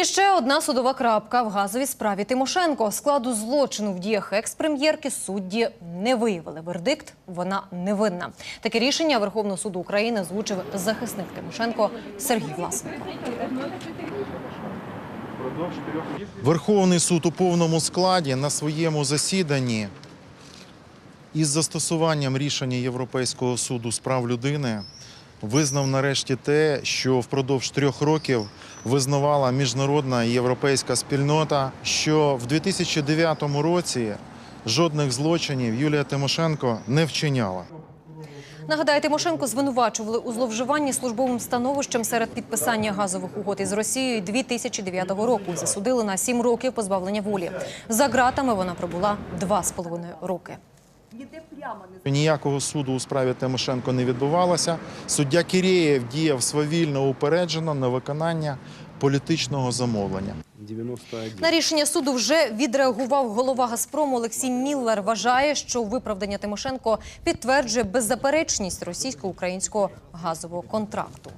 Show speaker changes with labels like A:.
A: І ще одна судова крапка в газовій справі Тимошенко. Складу злочину в діях екс-прем'єрки судді не виявили. Вердикт вона невинна. Таке рішення Верховного суду України озвучив захисник Тимошенко Сергій Власенко.
B: Верховний суд у повному складі на своєму засіданні із застосуванням рішення Європейського суду з прав людини визнав нарешті те, що впродовж трьох років визнавала міжнародна європейська спільнота, що в 2009 році жодних злочинів Юлія Тимошенко не вчиняла.
A: Нагадаю, Тимошенко звинувачували у зловживанні службовим становищем серед підписання газових угод із Росією 2009 року. Засудили на сім років позбавлення волі. За ґратами вона пробула два з половиною роки.
B: Ніякого суду у справі Тимошенко не відбувалося. Суддя Кірєєв діяв свавільно упереджено на виконання політичного замовлення.
C: 91.
A: На рішення суду вже відреагував голова Газпрому Олексій Міллер. Вважає, що виправдання Тимошенко підтверджує беззаперечність російсько-українського газового контракту.